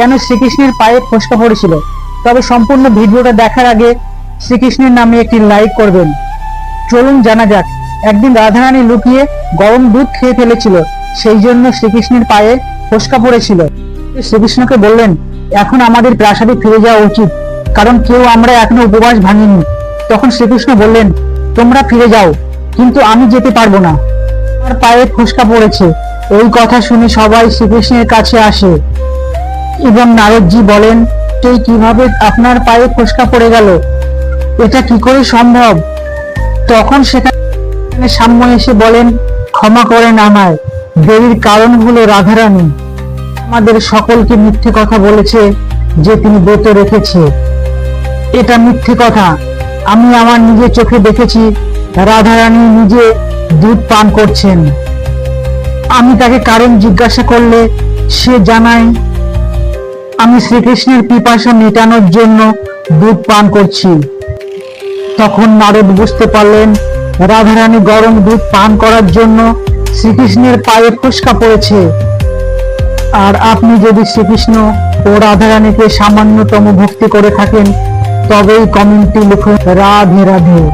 কেন শ্রীকৃষ্ণের পায়ে ফসকা পড়েছিল? তবে সম্পূর্ণ ভিডিওটা দেখার আগে শ্রীকৃষ্ণের নামে একটি লাইক করবেন। চলুন জানা যাক, একদিন রাধারানী লুকিয়ে গরম দুধ খেয়ে ফেলেছিল, সেই জন্য শ্রীকৃষ্ণের পায়ে ফসকা পড়েছিল। শ্রীকৃষ্ণকে বললেন, এখন আমাদের প্রাসাদে ফিরে যাওয়া উচিত, কারণ কেউ আমরা এখনও উপবাস ভাঙিনি। তখন শ্রীকৃষ্ণ বললেন, তোমরা ফিরে যাও, কিন্তু আমি যেতে পারব না। আমার পায়ে ফসকা পড়েছে। এই কথা শুনে সবাই শ্রীকৃষ্ণের কাছে আসে। এবং নারদজি বলেন তুই কীভাবে আপনার পায়ে ফসকা পড়ে গেল? এটা কি করে সম্ভব? তখন সেখানে সাম্য এসে বলেন, ক্ষমা করেন আমায়। দেবীর কারণ হলো রাধারানী। আমাদের সকলকে মিথ্যে কথা বলেছে যে তিনি ব্রত রেখেছে। এটা মিথ্যে কথা। আমি আমার নিজের চোখে দেখেছি, রাধারানী নিজে দুধ পান করছেন। আমি তাকে কারণ জিজ্ঞাসা করলে সে জানায় আমি শ্রীকৃষ্ণের পিপাসা মেটানোর জন্য দুধ পান করছি। তখন নারদ বুঝতে পারলেন, রাধারানী গরম দুধ পান করার জন্য শ্রীকৃষ্ণের পায়ে ফসকা পড়েছে। আর আপনি যদি শ্রীকৃষ্ণ ও রাধারানীকে সামান্যতম ভক্তি করে থাকেন, তবেই কমেন্টটি লিখুন। রাধে রাধে।